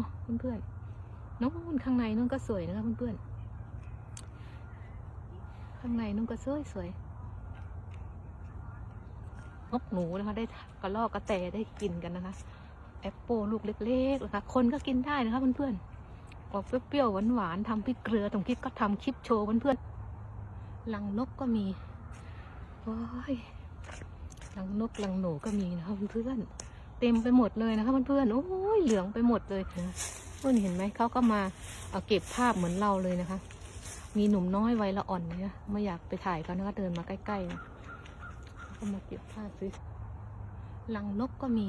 นาะเพื่อนๆนู้นข้างในนู้นก็สวยนะคะเพื่อนๆข้างในนู้นก็สวยสวยนกหนูนะคะได้กระลอกกระแตได้กินกันนะคะแอปเปิลลูกเล็กๆนะคะคนก็กินได้นะคะเพื่อนๆออกเปรี้ยวๆหวานๆทำพริกเกลือตรงคิดก็ทำคลิปโชว์เพื่อนๆลังนกก็มีว้ายลังนกลังหนูก็มีนะคะเพื่อนๆ เต็มไปหมดเลยนะคะเพื่อนๆโอ้ยเหลืองไปหมดเลยเพื่อนเห็นไหมเขาก็มาเอาเก็บภาพเหมือนเราเลยนะคะ มีหนุ่มน้อยวัยละอ่อนเนี่ยไม่อยากไปถ่ายเขานะคะเดินมาใกล้ๆนะก็มาเก็บภาพซื้อลังนกก็มี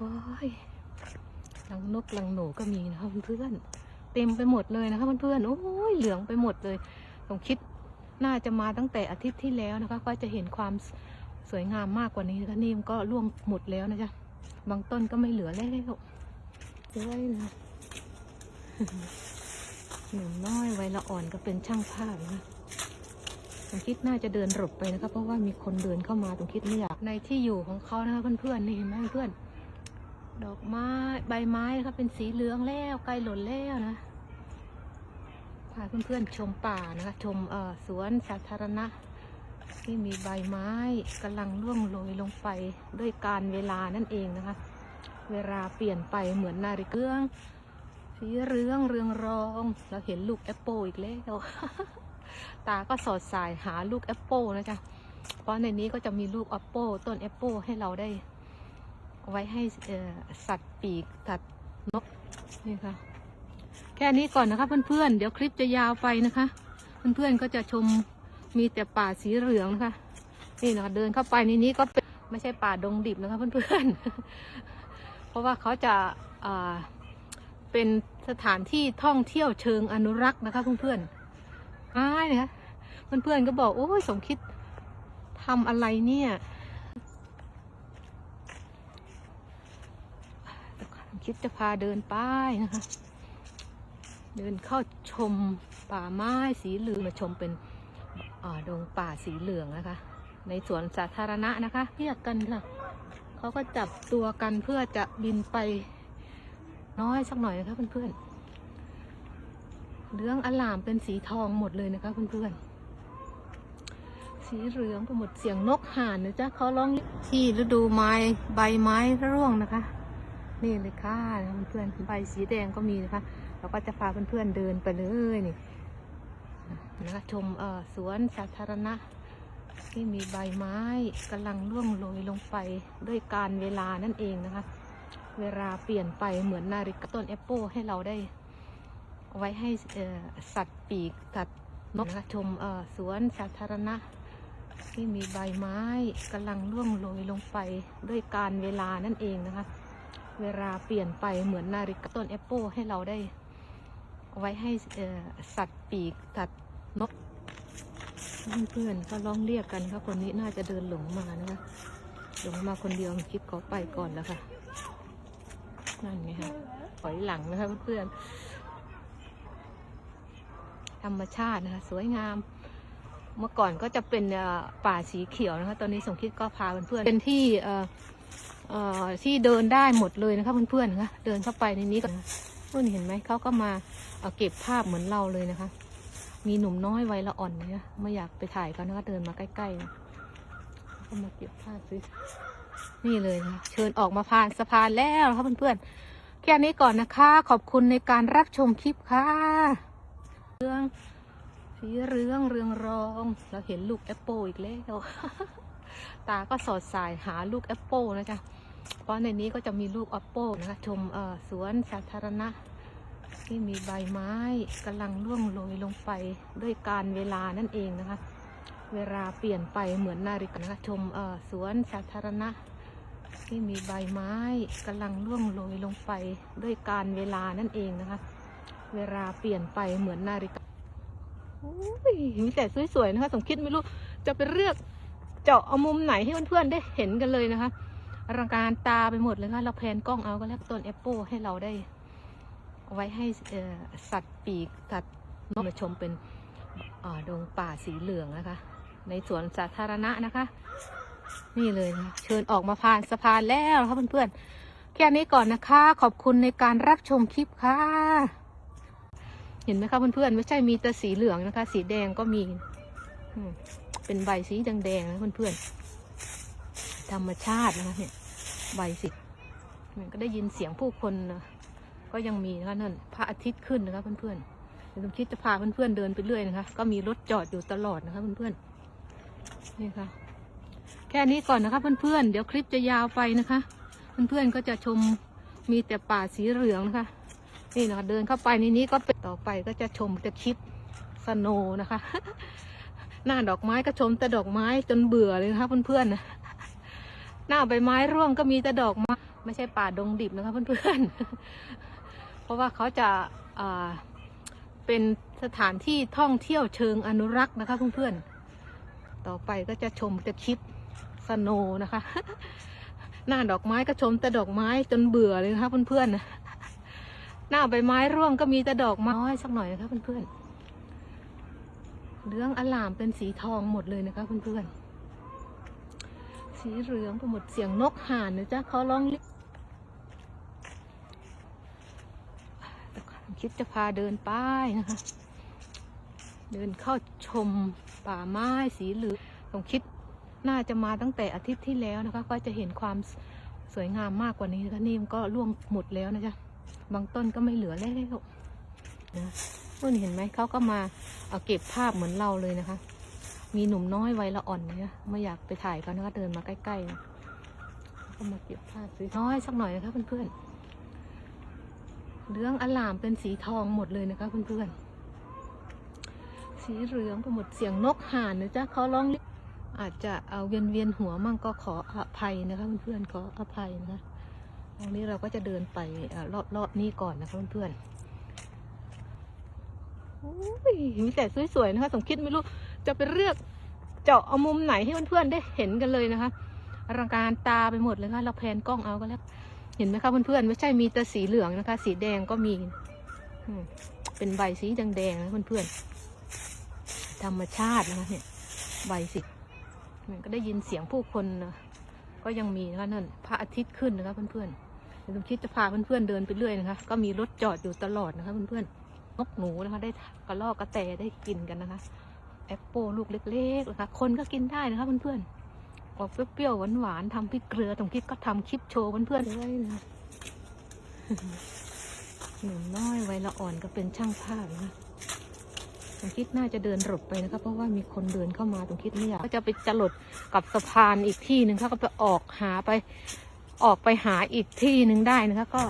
ว้ายลังนกลังหนูก็มีนะคะเพื่อนๆเต็มไปหมดเลยนะคะเพื่อนๆโอ้ยเหลืองไปหมดเลยผมคิดน่าจะมาตั้งแต่อาทิตย์ที่แล้วนะคะ ก็จะเห็นความ สวยงามมากกว่านี้นะคะนี่มันก็ร่วงหมดแล้วนะจ๊ะ บางต้นก็ไม่เหลือแล้วเฮ้ยนะหนุ่มน้อยไวละอ่อนก็เป็นช่างภาพนะผมคิดน่าจะเดินหลบไปนะคะเพราะว่ามีคนเดินเข้ามาตรงคิดไม่อยากในที่อยู่ของเขานะคะเพื่อนๆนี่เห็นไหมเพื่อน ดอกไม้ใบไม้นะคะเป็นสีเหลืองแล้วใกลหล่นแล้วนะพาเพื่อนๆชมป่านะคะ ชมเอ่อสวนสาธารณะ ที่มีใบไม้กำลังร่วงโรยลงไปด้วยการเวลานั่นเองนะคะ เวลาเปลี่ยนไปเหมือนนาฬิกาเรื่องสีเรืองเรืองรอง เราเห็นลูกแอปเปิลอีกแล้วตาก็สอดสายหาลูกแอปเปิลนะจ๊ะเพราะในนี้ก็จะมีลูกแอปเปิลต้นแอปเปิลให้เราได้ ไว้ให้สัตว์ปีกสัตว์นกนี่ค่ะ แค่นี้ก่อนนะคะเพื่อนๆเดี๋ยวคลิปจะยาวไปนะคะ เพื่อนๆก็จะชม มีแต่ป่าสีเหลืองนะคะนี่นะคะเดินเข้าไปในนี้ก็เป็นไม่ใช่ป่าดงดิบนะคะเพื่อนๆ เพราะว่าเขาจะเป็นสถานที่ท่องเที่ยวเชิงอนุรักษ์นะคะเพื่อนๆอ้ายนะคะเพื่อนๆก็บอกโอ้ยสมคิดทำอะไรเนี่ยคิดจะพาเดินป้ายนะคะ เดินเข้าชมป่าไม้สีเหลืองมาชมเป็น ดงป่าสีเหลืองนะคะ ในสวนสาธารณะนะคะเรียกกันค่ะเขาก็จับตัวกันเพื่อจะบินไปน้อยสักหน่อยนะคะเพื่อนๆเหลืองอลามเป็นสีทองหมดเลยนะคะเพื่อนๆสีเหลืองไปหมดเสียงนกห่านนะจ๊ะเขาร้องที่ฤดูไม้ใบไม้ร่วงนะคะ นี่เลยค่ะเพื่อนๆใบสีแดงก็มีนะคะ เราก็จะพาเพื่อนๆเดินไปเลยนี่ นะคะชมสวนสาธารณะ ที่มีใบไม้กำลังร่วงโรยลงไปด้วยการเวลานั่นเองนะคะ เวลาเปลี่ยนไปเหมือนนาฬิกาต้นแอปเปิลให้เราได้ไว้ให้สัตว์ปีกสัตว์นกนะชมสวนสาธารณะ ที่มีใบไม้กำลังร่วงโรยลงไปด้วยการเวลานั่นเองนะคะ เวลาเปลี่ยนไปเหมือนนาฬิกาต้นแอปเปิลให้เราได้ไว้ให้สัตว์ปีกสัตว์ นกเพื่อนๆก็ร้องเรียกกันค่ะคนนี้น่าจะเดินหลงมานะคะหลงมาคนเดียวคิดก็ไปก่อนแล้วค่ะนั่นไงคะถอยหลังนะคะเพื่อนๆธรรมชาตินะคะ สวยงาม เมื่อก่อนก็จะเป็นป่าสีเขียวนะคะ ตอนนี้สมคิดก็พาเพื่อนๆเป็นที่เอ่อที่เดินได้หมดเลยนะคะเพื่อนๆนะคะเดินเข้าไปในนี้ก่อนเพื่อนเห็นไหมเขาก็มาเาเก็บภาพเหมือนเราเลยนะคะ มีหนุ่มน้อยไวละอ่อนเนี่ยไม่อยากไปถ่ายเขานะคะเดินมาใกล้ๆนะก็มาเก็บภาซื้อนี่เลยนะเชิญออกมาผ่านสะพานแล้วนะคะเพื่อนๆแค่นี้ก่อนนะคะ ขอบคุณในการรับชมคลิปค่ะเรื่องสีเรืองเรืองรอง เราเห็นลูกแอปเปิลอีกแล้วตาก็สอดสายหาลูกแอปเปิลนะจ๊ะเพราะในนี้ก็จะมีลูกแอปเปิลนะคะชมสวนสาธารณะ ที่มีใบไม้กำลังร่วงโรยลงไปด้วยการเวลานั่นเองนะคะ เวลาเปลี่ยนไปเหมือนนาฬิกานะคะชมเอ่อสวนสาธารณะ ที่มีใบไม้กำลังร่วงโรยลงไปด้วยการเวลานั่นเองนะคะ เวลาเปลี่ยนไปเหมือนนาฬิกาโอ้ยมีแต่สวยๆนะคะ สมคิดไม่รู้จะไปเลือกเจาะเอามุมไหนให้เพื่อนๆได้เห็นกันเลยนะคะอลังการตาไปหมดเลยค่ะเราแพนกล้องเอาก็แล้วต้นแอปเปิลให้เราได้ ไว้ให้สัตว์ปีกสัตว์นกมาชมเป็นอ่าดงป่าสีเหลืองนะคะ ในสวนสาธารณะนะคะ นี่เลยนะเชิญออกมาผ่านสะพานแล้วนะคะเพื่อนๆแค่นี้ก่อนนะคะ ขอบคุณในการรับชมคลิปค่ะ เห็นไหมคะเพื่อนๆไม่ใช่มีแต่สีเหลืองนะคะ สีแดงก็มีเป็นใบสีแดงๆนะเพื่อนๆธรรมชาตินะคะเนี่ยใบสีมันก็ได้ยินเสียงผู้คนนะ ก็ยังมีนะคะนั่นพระอาทิตย์ขึ้นนะคะเพื่อนๆเดี๋ยวผมคิดจะพาเพื่อนๆเดินไปเรื่อยนะคะ ก็มีรถจอดอยู่ตลอดนะคะเพื่อนๆนี่ค่ะ แค่นี้ก่อนนะคะเพื่อนๆเดี๋ยวคลิปจะยาวไปนะคะ เพื่อนๆก็จะชมมีแต่ป่าสีเหลืองนะคะ นี่นะคะเดินเข้าไปในนี้ก็เป็นต่อไปก็จะชมแต่คลิปสโนนะคะ หน้าดอกไม้ก็ชมแต่ดอกไม้จนเบื่อเลยนะคะเพื่อนๆนะหน้าใบไม้ร่วงก็มีแต่ดอกไม้ไม่ใช่ป่าดงดิบนะคะเพื่อนๆ เพราะว่าเขาจะเป็นสถานที่ท่องเที่ยวเชิงอนุรักษ์นะคะเพื่อนๆ ต่อไปก็จะชมแต่คลิปสโนนะคะ หน้าดอกไม้ก็ชมแต่ดอกไม้จนเบื่อเลยนะคะเพื่อนๆ หน้าใบไม้ร่วงก็มีแต่ดอกไม้สักหน่อยนะคะเพื่อนๆ เหลืองอลามเป็นสีทองหมดเลยนะคะเพื่อนๆ สีเหลืองไปหมดเสียงนกห่านนะจ๊ะเขาร้องเรียก คิดจะพาเดินไปนะคะ เดินเข้าชมป่าไม้สีเหลืองผมคิดน่าจะมาตั้งแต่อาทิตย์ที่แล้วนะคะ ก็จะเห็นความสวยงามมากกว่านี้นะคะนี่มันก็ร่วงหมดแล้วนะจ๊ะบางต้นก็ไม่เหลือแล้วนะนู่นเห็นไหมเขาก็มาเอาเก็บภาพเหมือนเราเลยนะคะ มีหนุ่มน้อยวัยละอ่อนเนี่ยไม่อยากไปถ่ายเขานะคะเดินมาใกล้ๆนะก็มาเก็บภาพสวยน้อยสักหน่อยนะคะเพื่อนๆ เหลืองอลามเป็นสีทองหมดเลยนะคะเพื่อนๆ สีเหลืองไปหมดเสียงนกห่านนะจ๊ะเขาร้องเรียกอาจจะเอาเวียนเวียนๆหัวมั่งก็ขออภัยนะคะเพื่อนๆขออภัยนะคะตรงนี้เราก็จะเดินไปรอบรอบนี้ก่อนนะคะเพื่อนๆมีแต่สวยๆนะคะ สมคิดไม่รู้จะไปเลือกเจาะเอามุมไหนให้เพื่อนๆได้เห็นกันเลยนะคะอลังการตาไปหมดเลยค่ะเราแพนกล้องเอาก็แล้ว เห็นไหมคะเพื่อนๆไม่ใช่มีแต่สีเหลืองนะคะ สีแดงก็มีเป็นใบสีแดงๆนะเพื่อนๆธรรมชาตินะคะเนี่ยใบสีมันก็ได้ยินเสียงผู้คนนะก็ยังมีนะคะนั่นพระอาทิตย์ขึ้นนะคะเพื่อนๆเดี๋ยวผมคิดจะพาเพื่อนๆเดินไปเรื่อยนะคะ ก็มีรถจอดอยู่ตลอดนะคะเพื่อนๆนกหนูนะคะ ได้กระรอกกระแตได้กินกันนะคะแอปเปิลลูกเล็กๆนะคะคนก็กินได้นะคะเพื่อนๆ ออกเปรี้ยวๆหวานๆทำพริกเกลือตรงคิดก็ทำคลิปโชว์เพื่อนๆเลยนะหนุ่มน้อยวัยละอ่อนก็เป็นช่างภาพนะตรงคิดน่าจะเดินหลบไปนะคะเพราะว่ามีคนเดินเข้ามาตรงคิดไม่อยากก็จะไปจรดกับสะพานอีกที่หนึ่งเขาก็ไปออกหาไปออกไปหาอีกที่หนึ่งได้นะคะก็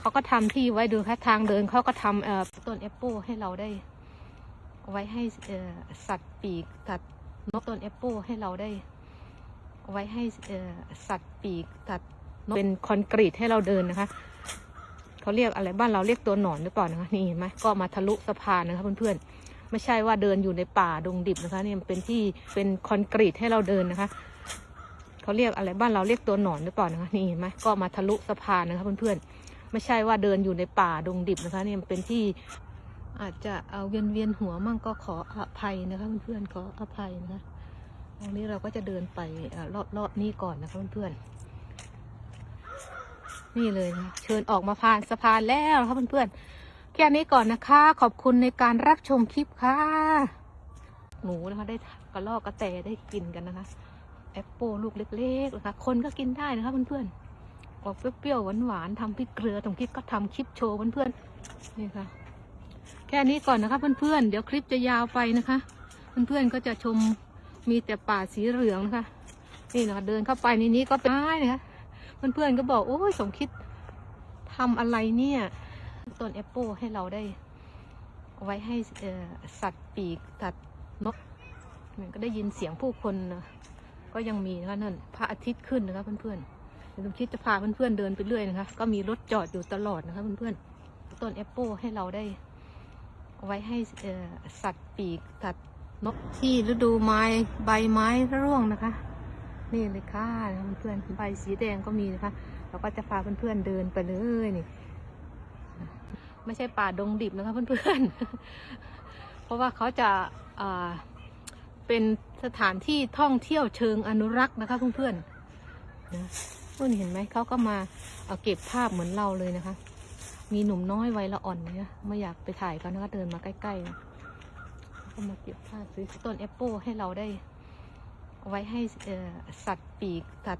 เขาก็ทำที่ไว้ดูค่ะทางเดินเขาก็ทำเอ่อต้นแอปเปิลให้เราได้ ไว้ให้เอ่อสัตว์ปีกสัตว์นกต้นแอปเปิลให้เราได้ ไว้ให้สัตว์ปีกสัตว์นกเป็นคอนกรีตให้เราเดินนะคะเขาเรียกอะไรบ้านเราเรียกตัวหนอนหรือเปล่านะคะนี่เห็นไหมก็มาทะลุสะพานนะคะเพื่อนๆไม่ใช่ว่าเดินอยู่ในป่าดงดิบนะคะเนี่ยมันเป็นที่เป็นคอนกรีตให้เราเดินนะคะเขาเรียกอะไรบ้านเราเรียกตัวหนอนหรือเปล่านะคะนี่เห็นไหมก็มาทะลุสะพานนะคะเพื่อนๆไม่ใช่ว่าเดินอยู่ในป่าดงดิบนะคะเนี่ยมันเป็นที่อาจจะเอาเวียนเวียนๆหัวมั่งก็ขออภัยนะคะเพื่อนๆขออภัยนะคะ รงนี้เราก็จะเดินไปอรอบรอบนี้ก่อนนะคะเพื่อนๆ นี่เลยนะเชิญออกมาผ่านสะพานแล้วนะคะเพื่อนๆ แค่นี้ก่อนนะคะ ขอบคุณในการรับชมคลิปค่ะ หนูนะคะได้กระรอกกระแตได้กินกันนะคะแอปเปิลลูกเล็กๆนะคะ คนก็กินได้นะคะเพื่อนๆ ออกเปรี้ยวๆหวานๆทำพริกเกลือตรงคลิปก็ทำคลิปโชว์เพื่อนๆ นี่ค่ะ แค่นี้ก่อนนะคะเพื่อนๆ เดี๋ยวคลิปจะยาวไปนะคะ เพื่อนๆ ก็จะชม มีแต่ป่าสีเหลืองนะคะนี่นะคะเดินเข้าไปในนี้ก็เป็นไม้นะคะเพื่อนๆก็บอกโอ้ยสมคิดทำอะไรเนี่ยต้นแอปเปิลให้เราได้ไว้ให้สัตว์ปีกสัตว์นกมันก็ได้ยินเสียงผู้คนนะก็ยังมีนะคะนั่นพระอาทิตย์ขึ้นนะคะเพื่อนๆเดี๋ยวผมคิดจะพาเพื่อนๆเดินไปเรื่อยนะคะ ก็มีรถจอดอยู่ตลอดนะคะเพื่อนๆต้นแอปเปิลให้เราได้ไว้ให้สัตว์ปีกสัตว์ นกที่ฤดูไม้ใบไม้ร่วงนะคะ นี่เลยค่ะเพื่อนใบสีแดงก็มีนะคะ เราก็จะพาเพื่อนๆเดินไปเลยนี่ ไม่ใช่ป่าดงดิบนะคะเพื่อนๆ เพราะว่าเขาจะเป็นสถานที่ท่องเที่ยวเชิงอนุรักษ์นะคะเพื่อนๆนะเพื่อนเห็นไหมเขาก็มาเอาเก็บภาพเหมือนเราเลยนะคะ มีหนุ่มน้อยวัยละอ่อนเนี่ยไม่อยากไปถ่ายเขานะคะเดินมาใกล้ๆ ก็มาเก็บผ้าซื้อต้นแอปเปิลให้เราได้เอาไว้ให้สัตว์ปีกสัตว์